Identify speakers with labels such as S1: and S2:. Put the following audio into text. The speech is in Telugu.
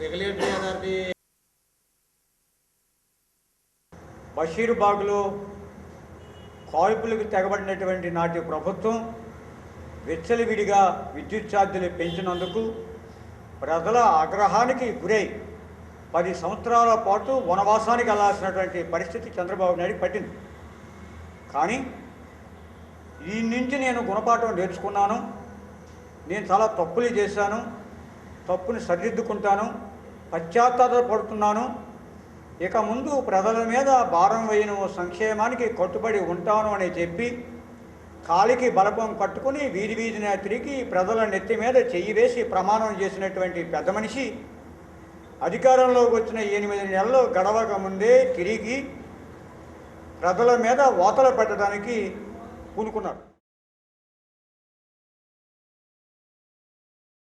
S1: రెగ్యులేటరీ అథారిటీ
S2: బషీర్బాగ్లో కాల్పులకు తెగబడినటువంటి నాటి ప్రభుత్వం విచ్చలవిడిగా విద్యుత్ ఛార్జీలు పెంచినందుకు ప్రజల ఆగ్రహానికి గురై పది సంవత్సరాల పాటు వనవాసానికి వెళ్ళాల్సినటువంటి పరిస్థితి చంద్రబాబు నాయుడు పట్టింది. కానీ ఈ నుంచి నేను గుణపాఠం నేర్చుకున్నాను. నేను చాలా తప్పులు చేశాను. తప్పుని సరిదిద్దుకుంటాను పశ్చాత్తాపడుతున్నాను. ఇక ముందు ప్రజల మీద భారం వేయను సంక్షేమానికి కట్టుబడి ఉంటాను అని చెప్పి కాలికి బలపం కట్టుకుని వీధి వీధిన తిరిగి ప్రజల నెత్తి మీద చెయ్యి వేసి ప్రమాణం చేసినటువంటి పెద్ద మనిషి అధికారంలోకి వచ్చిన ఎనిమిది నెలలు గడవక ముందే తిరిగి ప్రజల మీద ఓతలు పెట్టడానికి పూనుకున్నారు